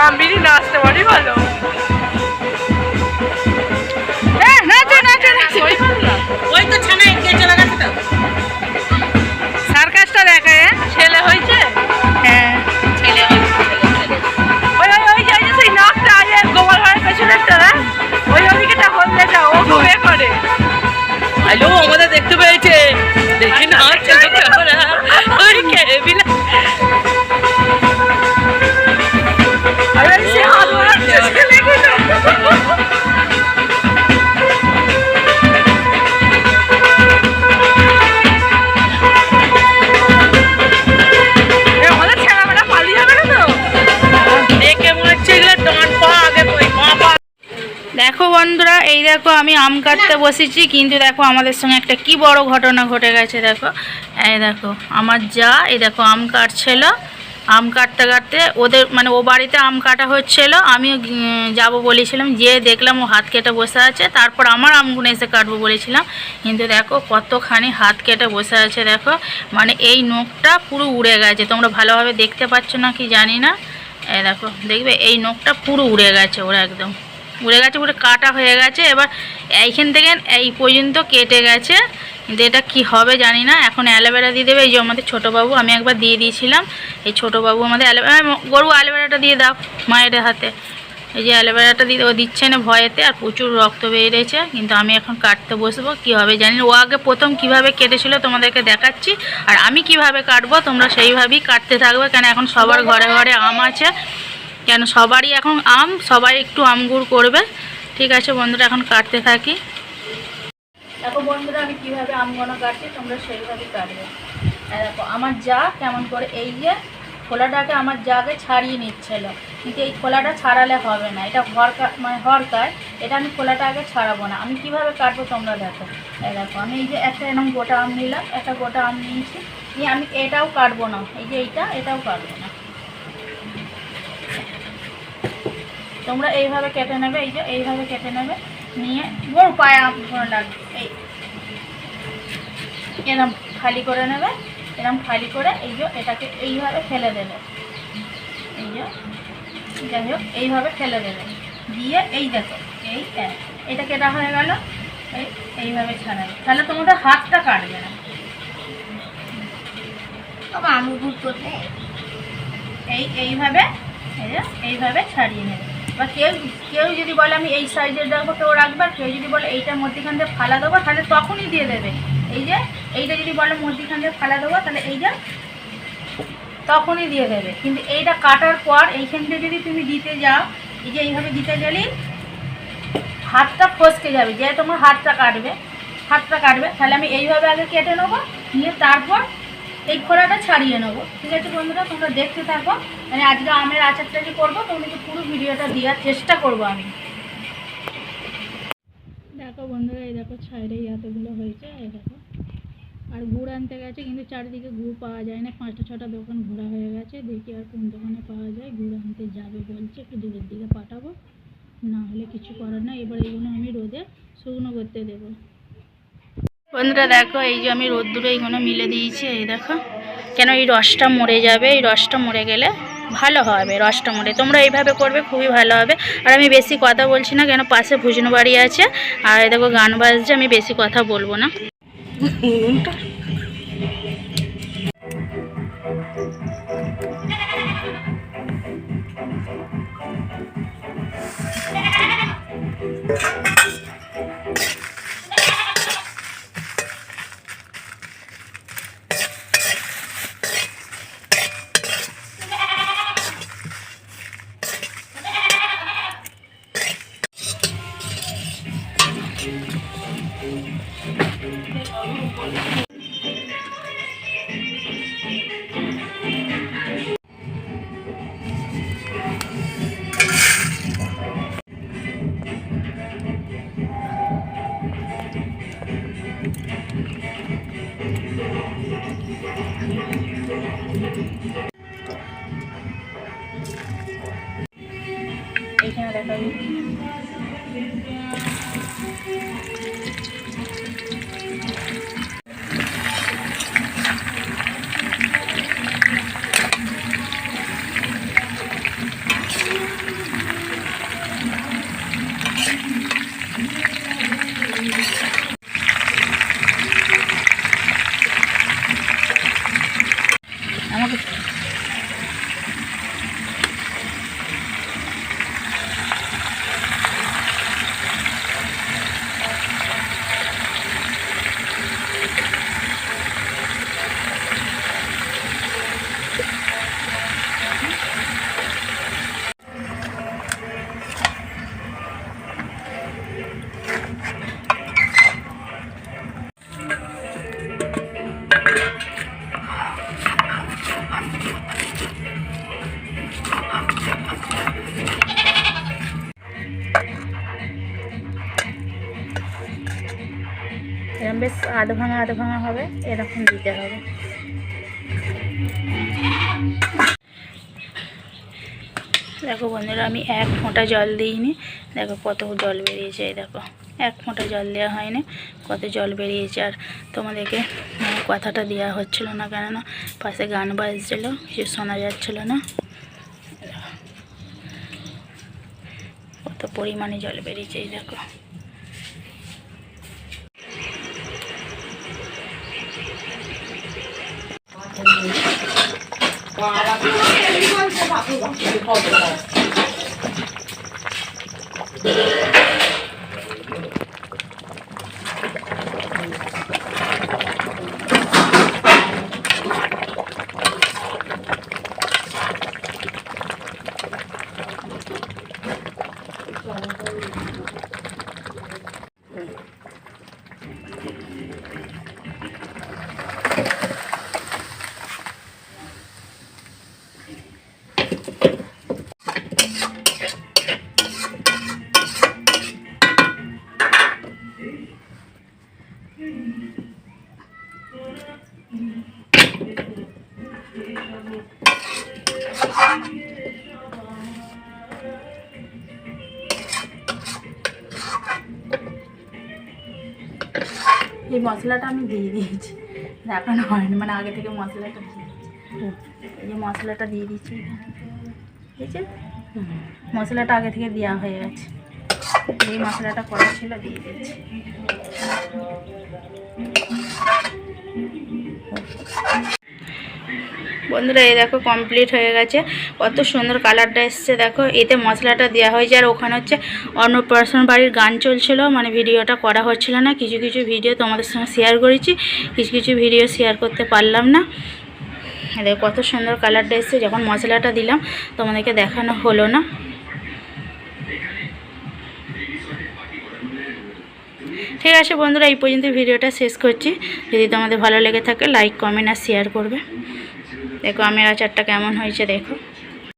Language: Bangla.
আমি নাচতে পারি ভালো। হ্যাঁ সার্কাসটা দেখা হ্যাঁ? ছেলে হয়েছে? হ্যাঁ। ছেলে। ওই ওই ওই যে সেই নাকটা আছে গোপাল ভাড়ের পেছনেরটা ওই ওদিকেটা হলদেটা ও ঘুরে করে। হ্যালো আমাদের দেখতে দেখো বন্ধুরা, এই দেখো আমি আম কাটতে বসেছি, কিন্তু দেখো আমাদের সঙ্গে একটা কি বড় ঘটনা ঘটে গেছে, দেখো। এই দেখো, আমার যা, এই দেখো আম কাটছিল। আম কাটতে কাটতে ওদের মানে ও বাড়িতে আম কাটা হচ্ছিল, আমি যাব বলেছিলাম যে দেখলাম ও হাত কেটে বসে আছে, তারপর আমার আমগুলো এসে কাটবো বলেছিলাম। কিন্তু দেখো কতখানি হাত কেটে বসে আছে, দেখো। মানে এই নখটা পুরো উড়ে গেছে, তোমরা ভালোভাবে দেখতে পাচ্ছ না কি জানি না? এই দেখো, দেখবে, এই নখটা পুরো উড়ে গেছে ওরা একদম। উড়ে গেছে পুরো কাটা হয়ে গেছে। এবার এইখান থেকে এই পর্যন্ত কেটে গেছে। কিন্তু এটা কি হবে জানি না। এখন অ্যালোভেরা দিয়ে দেবে। এই যে আমাদের ছোটোবাবু আমি একবার দিয়ে দিয়েছিলাম। এই ছোটোবাবু আমাদের অ্যালোভেরা গরু অ্যালোভেরাটা দিয়ে দাও মায়ের হাতে। এই যে অ্যালোভেরাটা দিয়ে ও দিচ্ছে না ভয়েতে, আর প্রচুর রক্ত বেরিয়েছে কিন্তু আমি এখন কাটতে বসবো, কি হবে জানি ও আগে প্রথম কীভাবে কেটেছিল তোমাদেরকে দেখাচ্ছি। আর আমি কীভাবে কাটবো, তোমরা সেইভাবেই কাটতে থাকবে। কেন এখন সবার ঘরে ঘরে আম আছে। কেন সবারই এখন আম, সবাই একটু আমগুর করবে। ঠিক আছে বন্ধুরা, এখন কাটতে থাকি। দেখো বন্ধুরা, আমি কীভাবে আমগুলো কাটছি, তোমরা সেইভাবেই কাটবে। দেখো, আমার যা কেমন করে, এই যে খোলাটাকে আমার জাগে ছাড়িয়ে নিচ্ছিল কিন্তু এই খোলাটা ছাড়ালে হবে না, এটা হরকা মানে হরকায়, এটা আমি খোলাটা আগে ছাড়াবো না। আমি কীভাবে কাটবো তোমরা দেখো। দেখো, আমি এই যে একটা এরকম গোটা আম নিলাম, একটা গোটা আম নিয়েছি। নিয়ে আমি এটাও কাটবো না, এই যে এইটা, এটাও কাটবো না। তোমরা এইভাবে কেটে নেবে এই যে এইভাবে কেটে নেবে নিয়ে বড় পায়ে লাগবে এই। এরম খালি করে নেবে এরম খালি করে এই যে এটাকে এইভাবে ফেলে দেবে। এই যে যাই হোক এইভাবে ফেলে দেবে। দিয়ে এই দেখো এই। এটা কেটা হয়ে গেল এই এইভাবে ছাড়াবে। তাহলে তোমাদের হাতটা কাটবে না। আমি এই এইভাবে এই যে এইভাবে ছাড়িয়ে নেবে। বা কেউ কেউ যদি বলে আমি এই সাইজের রাখব কেউ রাখবে। কেউ যদি বলে এইটার মধ্যেখান দিয়ে ফালা দেবো, তাহলে তখনই দিয়ে দেবে। এই যে, এইটা যদি বলে মধ্যিখান দিয়ে ফালা দেবো, তাহলে এইটা তখনই দিয়ে দেবে। কিন্তু এইটা কাটার পর এইখান দিয়ে যদি তুমি দিতে যাও, এই যে এইভাবে দিতে গেলেই হাতটা ফসকে যাবে। যে তোমার হাতটা কাটবে হাতটা কাটবে, তাহলে আমি এইভাবে আগে কেটে নেব, নিয়ে তারপর এই খোলাটা ছাড়িয়ে নেব। ঠিক আছে বন্ধুরা, তোমরা দেখতে থাকো। মানে আজকে আমের আচারটা যে করব তোমাদেরকে পুরো ভিডিওটা দেওয়ার চেষ্টা করব আমি। দেখো বন্ধুরা, এই দেখো ছাইরে এতগুলো হয়েছে, এই দেখো। আর গুড় আনতে গেছে, কিন্তু চারিদিকে গুড় পাওয়া যায় না। পাঁচটা ছটা দোকান ঘোরা হয়ে গেছে, দেখি আর কোন দোকানে পাওয়া যায়। গুড় আনতে যাবে বলছে, একটু দূরের দিকে পাঠাবো। না হলে কিছু করার না এবার এইগুলো আমি রোদে শুকনো করতে দেবো। বন্ধুরা দেখো, এই যে আমি রোদ্দুরে এইগুলো মিলে দিয়েছি, এই দেখো। কেন এই রসটা মরে যাবে? এই রসটা মরে গেলে ভালো হবে, রসটা মরে। তোমরা এইভাবে করবে, খুবই ভালো হবে। আর আমি বেশি কথা বলছি না, কেন পাশে ভুজনো বাড়ি আছে। আর দেখো, গান বাজছে, আমি বেশি কথা বলব না। এইখানে দেখা বেশ আধ ভাঙা আধ ভাঙা হবে, এরকম দিতে হবে। দেখো বন্ধুরা, আমি এক ফোঁটা জল দিইনি। দেখো কত জল বেরিয়েছে, এই দেখো। এক ফোঁটা জল দেওয়া হয়নি, কত জল বেরিয়েছে। আর তোমাদেরকে কথাটা দেওয়া হচ্ছিল না কেননা, পাশে গান বাজছিল, কিছু শোনা যাচ্ছিল না। কত পরিমাণে জল বেরিয়েছে, এই দেখো। এই মশলাটা আমি দিয়ে দিয়েছি। দেখানো হয়নি মানে আগে থেকে মশলাটা দিয়ে দিয়েছি। এই যে মশলাটা দিয়ে দিচ্ছি ঠিক আছে মশলাটা আগে থেকে দেওয়া হয়ে গেছে। এই মশলাটা করা ছিল, দিয়ে দিচ্ছি বন্ধুরা, এই দেখো কমপ্লিট হয়ে গেছে। কত সুন্দর কালারটা এসছে, দেখো। এতে মশলাটা দেওয়া হয়েছে, আর ওখানে হচ্ছে অন্নপ্রাশন বাড়ির গান চলছিল। মানে ভিডিওটা করা হচ্ছিল না, কিছু কিছু ভিডিও তোমাদের সঙ্গে শেয়ার করেছি, কিছু কিছু ভিডিও শেয়ার করতে পারলাম না। দেখো, কত সুন্দর কালারটা এসছে, যখন মশলাটা দিলাম, তোমাদেরকে দেখানো হলো না। ঠিক আছে বন্ধুরা, এই পর্যন্ত ভিডিওটা শেষ করছি। যদি তোমাদের ভালো লেগে থাকে লাইক কমেন্ট আর শেয়ার করবে। দেখো আমের আচারটা কেমন হয়েছে দেখো।